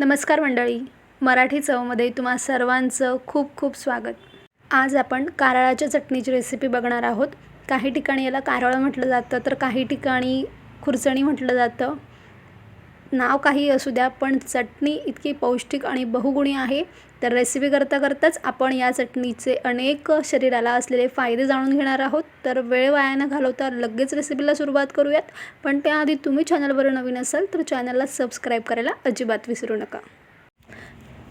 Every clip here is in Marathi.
नमस्कार मंडळी. मराठी चवमध्ये तुम्हा सर्वांचं खूप खूप स्वागत. आज आपण कारळाच्या चटणीची रेसिपी बघणार आहोत. काही ठिकाणी याला कारळं म्हटलं जातं तर काही ठिकाणी खुरचणी म्हटलं जातं. नाव काही असू द्या पण चटणी इतकी पौष्टिक आणि बहुगुणी आहे. तर रेसिपी करता करताच आपण या चटणीचे अनेक शरीराला असलेले फायदे जाणून घेणार आहोत. तर वेळ वाया न घालवता लगेच रेसिपीला सुरुवात करूयात. पण त्याआधी तुम्ही चॅनलवर नवीन असाल तर चॅनलला सबस्क्राईब करायला अजिबात विसरू नका.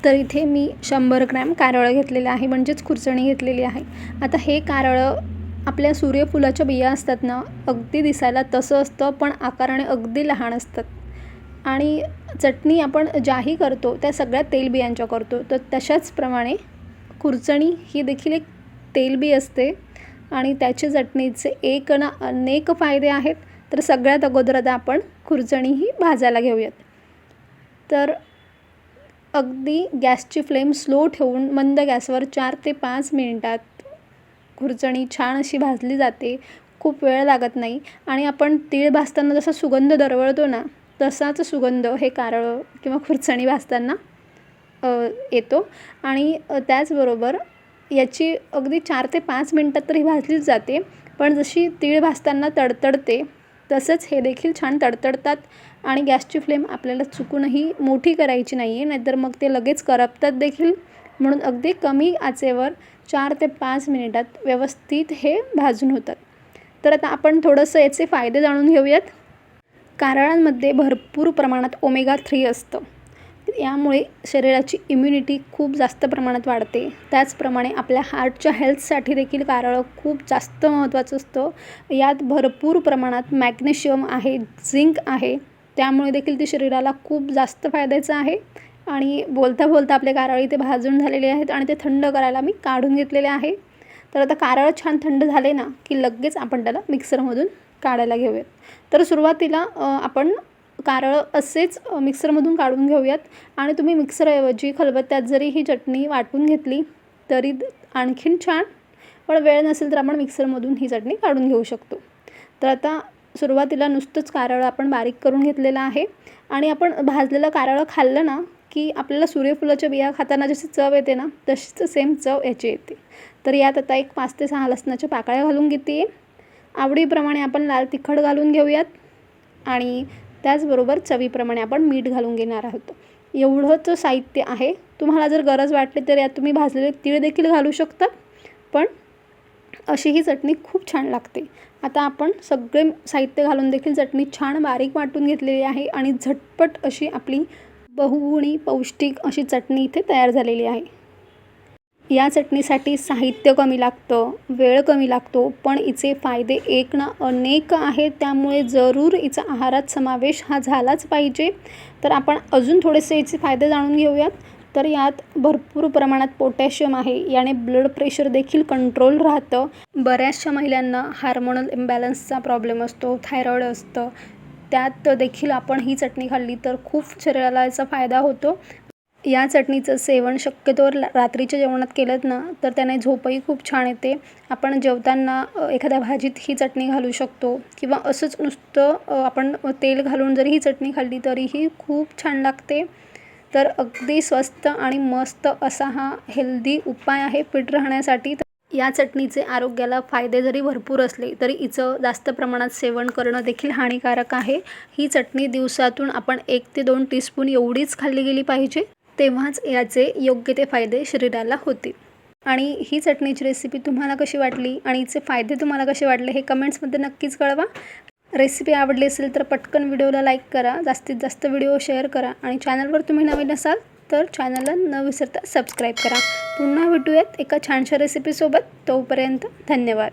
तर इथे मी शंभर ग्रॅम कारळं घेतलेलं आहे म्हणजेच खुरचणी घेतलेली आहे. आता हे कारळं आपल्या सूर्यफुलाच्या बिया असतात ना अगदी दिसायला तसं असतं पण आकाराने अगदी लहान असतात. आणि चटणी आपण ज्याही करतो त्या सगळ्या तेलबियांच्या करतो. तर तशाचप्रमाणे कुरचणी ही देखील एक तेलबी असते आणि त्याच्या चटणीचे एक ना अनेक फायदे आहेत. तर सगळ्यात अगोदर आता आपण कुरचणी ही भाजायला घेऊयात. तर अगदी गॅसची फ्लेम स्लो ठेवून मंद गॅसवर चार ते पाच मिनिटात खुरचणी छान अशी भाजली जाते. खूप वेळ लागत नाही आणि आपण तीळ भाजताना जसा सुगंध दरवळतो ना तसाच सुगंध हे कारळं किंवा खुरचणी भाजताना येतो. आणि त्याचबरोबर याची अगदी चार ते पाच मिनटात तरी भाजलीच जाते. पण जशी तीळ भाजताना तडतडते तसंच हे देखील छान तडतडतात आणि गॅसची फ्लेम आपल्याला चुकूनही मोठी करायची नाही आहे नाहीतर मग ते लगेच करपतात देखील. म्हणून अगदी कमी आचेवर चार ते पाच मिनिटात व्यवस्थित हे भाजून होतात. तर आता आपण थोडंसं याचे फायदे जाणून घेऊयात. कारळांमध्ये भरपूर प्रमाणात ओमेगा थ्री असतं. यामुळे शरीराची इम्युनिटी खूप जास्त प्रमाणात वाढते. त्याचप्रमाणे आपल्या हार्टच्या हेल्थसाठी देखील कारळं खूप जास्त महत्त्वाचं असतं. यात भरपूर प्रमाणात मॅग्नेशियम आहे झिंक आहे. त्यामुळे देखील ते शरीराला खूप जास्त फायद्याचं आहे. आणि बोलता बोलता आपले कारळ इथे भाजून झालेले आहेत आणि ते थंड करायला मी काढून घेतलेले आहे. तर आता कारळ छान थंड झाले ना की लगेच आपण त्याला मिक्सरमधून काढायला घेऊयात. तर सुरुवातीला आपण कारळं असेच मिक्सरमधून काढून घेऊयात. आणि तुम्ही मिक्सरऐवजी खलबत्त्यात जरी ही चटणी वाटून घेतली तरी आणखीन छान. पण वेळ नसेल तर आपण मिक्सरमधून ही चटणी काढून घेऊ शकतो. तर आता सुरुवातीला नुसतंच कारळं आपण बारीक करून घेतलेलं आहे. आणि आपण भाजलेलं कारळं खाल्लं ना की आपल्याला सूर्यफुलाच्या बिया खाताना जशी चव येते ना तशीच सेम चव याची येते. तर यात आता एक पाच ते सहा लसणाच्या पाकळ्या घालून घेते आवडीप्रमाणे आपण लाल तिखट घालून घेऊयात. आणि त्याचबरोबर चवीप्रमाणे आपण मीठ घालून घेणार आहोत. एवढंच साहित्य आहे. तुम्हाला जर गरज वाटली तर यात तुम्ही भाजलेले तीळ देखील घालू शकता. पण अशी ही चटणी खूप छान लागते. आता आपण सगळे साहित्य घालून देखील चटणी छान बारीक वाटून घेतलेली आहे. आणि झटपट अशी आपली बहुगुणी पौष्टिक अशी चटणी इथे तयार झालेली आहे. या चटणीसाठी साहित्य कमी लागतं वेळ कमी लागतो पण हिचे फायदे एक ना अनेक आहेत त्यामुळे जरूर हिचा आहारात समावेश हा झालाच पाहिजे. तर आपण अजून थोडेसे याचे फायदे जाणून घेऊयात. तर यात भरपूर प्रमाणात पोटॅशियम आहे याने ब्लड प्रेशर देखील कंट्रोल राहतं. बऱ्याचशा महिलांना हार्मोनल इम्बॅलन्सचा प्रॉब्लेम असतो थायरॉईड असतं. त्यात देखील आपण ही चटणी खाल्ली तर खूप शरीराला याचा फायदा होतो. या चटणीचं सेवन शक्यतोवर रात्रीच्या जेवणात केलं ना तर त्याने झोपही खूप छान येते. आपण जेवताना एखाद्या भाजीत ही चटणी घालू शकतो किंवा असंच नुसतं आपण तेल घालून जरी ही चटणी खाल्ली तरीही खूप छान लागते. तर अगदी स्वस्त आणि मस्त असा हा हेल्दी उपाय आहे फिट राहण्यासाठी. या चटणीचे आरोग्याला फायदे जरी भरपूर असले तरी हिचं जास्त प्रमाणात सेवन करणं देखील हानिकारक आहे. ही चटणी दिवसातून आपण एक ते दोन टीस्पून एवढीच खाल्ली गेली पाहिजे. तेव्हाच याचे योग्य ते फायदे शरीराला होतील. आणि ही चटणीची रेसिपी तुम्हाला कशी वाटली? आणि हिचे फायदे तुम्हाला कसे वाटले? हे कमेंट्समध्ये नक्कीच कळवा. रेसिपी आवडली असेल तर पटकन व्हिडिओला लाईक करा. जास्तीत जास्त व्हिडिओ शेअर करा. आणि चॅनलवर तुम्ही नवीन असाल तर चॅनलला न विसरता सबस्क्राईब करा. पुन्हा भेटूयात एका छानशा रेसिपीसोबत तोपर्यंत धन्यवाद.